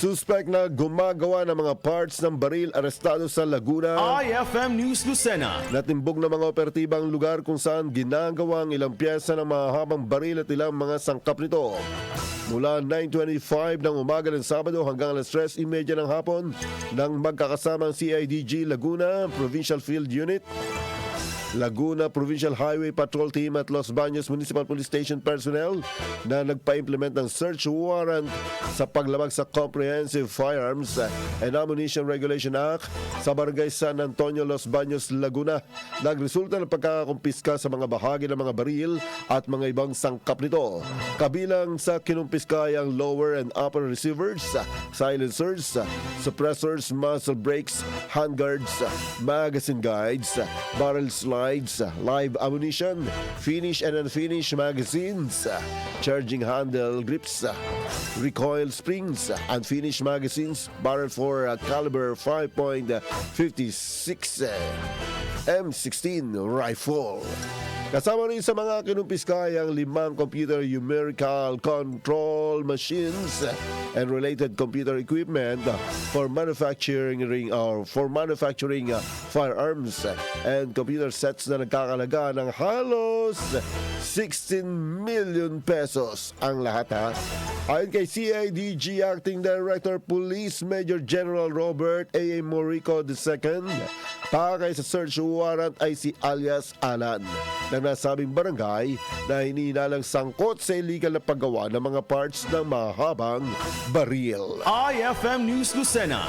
Suspect na gumagawa ng mga parts ng baril arestado sa Laguna. IFM News Lucena. Natimbog na mga operatibang lugar kung saan ginagawa ang ilang pyesa ng mahabang baril at ilang mga sangkap nito. Mula 9.25 ng umaga ng Sabado hanggang alas 3.30 ng hapon nang magkakasamang CIDG Laguna Provincial Field Unit Laguna Provincial Highway Patrol Team at Los Baños Municipal Police Station personnel na nagpa-implement ng search warrant sa paglabag sa Comprehensive Firearms and Ammunition Regulation Act sa Barangay San Antonio, Los Baños, Laguna. Nagresulta ng pagkakakumpiska sa mga bahagi ng mga baril at mga ibang sangkap nito. Kabilang sa kinumpiska ang lower and upper receivers, silencers, suppressors, muzzle brakes, handguards, magazine guides, barrel slides, live ammunition, finish and unfinished magazines, charging handle grips, recoil springs, unfinished magazines, barrel for uh, caliber 5.56 M16 rifle. Kasama rin sa mga kinumpiska ay ang limang computer numerical control machines and related computer equipment for manufacturing or for manufacturing uh, firearms and computer sets na nagkakalaga ng halos 16 million pesos ang lahat ha. Ayon kay CIDG Acting Director Police Major General Robert A. Morico II, pakay sa search warrant ay si alias Alan ng nasabing barangay na hinihinalang sangkot sa illegal na paggawa ng mga parts ng mahabang baril. IFM News Lucena.